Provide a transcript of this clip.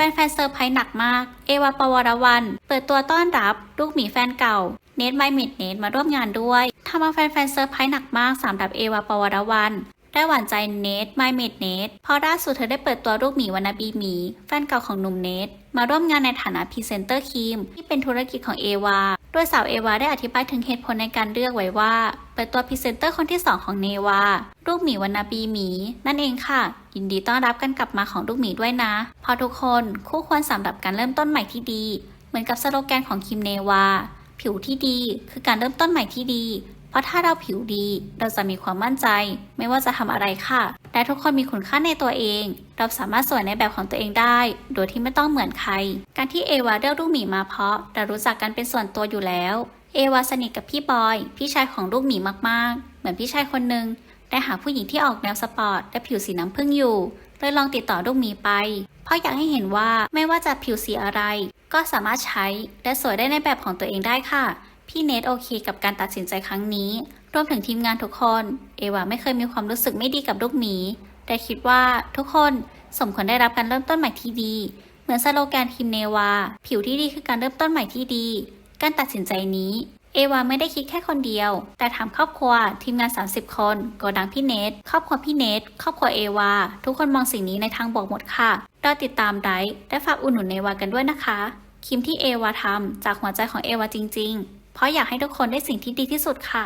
ฟนๆเซอร์ไพรส์หนักมาก เอวาปวรวันเปิดตัวต้อนรับลูกหมีแฟนเก่า เนทไมมิดเนทมาร่วมงานด้วยทำเอาแฟนๆเซอร์ไพรส์หนักมากสำหรับเอวาปวรวัน ได้หวานใจเนทไมเมดเนทเพราะล่าสุดเธอได้เปิดตัวลูกหมีวานาบีหมี แฟนเก่าของหนุ่มเนทมาร่วมงานในฐานะพรีเซนเตอร์ครีม ที่เป็นธุรกิจของเอวาโดยสาวเอวาได้อธิบายถึงเหตุผลในการเลือกไว้ว่า เปิดตัวพรีเซนเตอร์คนที่ 2 ของเนวาลูกหมีวานาบีหมี นั่นเองค่ะ ยินดีต้อนรับกันกลับมาของลูกหมีด้วยนะพราะทุกคนคู่ควรสำหรับการเริ่มต้นใหม่ที่ดี เหมือนกับสโลแกนของคิมเนวาผิวที่ดี คือการเริ่มต้นใหม่ที่ดี เพราะถ้าเราผิวดี เราจะมีความมั่นใจ ไม่ว่าจะทำอะไรค่ะ และทุกคนมีคุณค่าในตัวเอง เราสามารถสวยในแบบของตัวเองได้ โดยที่ไม่ต้องเหมือนใคร การที่เอวาเลือกลูกหมีมาเพราะเรารู้จักกันเป็นส่วนตัวอยู่แล้ว เอวาสนิทกับพี่บอย พี่ชายของลูกหมีมากๆ เหมือนพี่ชายคนหนึ่งได้หาผู้หญิงที่ออกแนวสปอร์ตและผิวสีน้ำผึ้งอยู่เลยลองติดต่อลูกหมีไป เพราะอยากให้เห็นว่าไม่ว่าจะผิวสีอะไร ก็สามารถใช้และสวยได้ในแบบของตัวเองได้ค่ะ พี่เนทโอเคกับการตัดสินใจครั้งนี้ รวมถึงทีมงานทุกคน เอวาไม่เคยมีความรู้สึกไม่ดีกับลูกหมี แต่คิดว่าทุกคนสมควรได้รับการเริ่มต้นใหม่ที่ดี เหมือนสโลแกนทีมเนวา ผิวที่ดีคือการเริ่มต้นใหม่ที่ดี การตัดสินใจนี้ เอวาไม่ได้คิดแค่คนเดียว แต่ถามครอบครัว ทีมงาน 30 คนกดังพี่เนทครอบครัวพี่เนทครอบครัวเอวา ทุกคนมองสิ่งนี้ในทางบวกหมดค่ะรอติดตามไดฟ์และฝากอุดหนุนเอวากันด้วยนะคะคลิปที่เอวาทำจากหัวใจของเอวาจริง ๆ เพราะอยากให้ทุกคนได้สิ่งที่ดีที่สุดค่ะ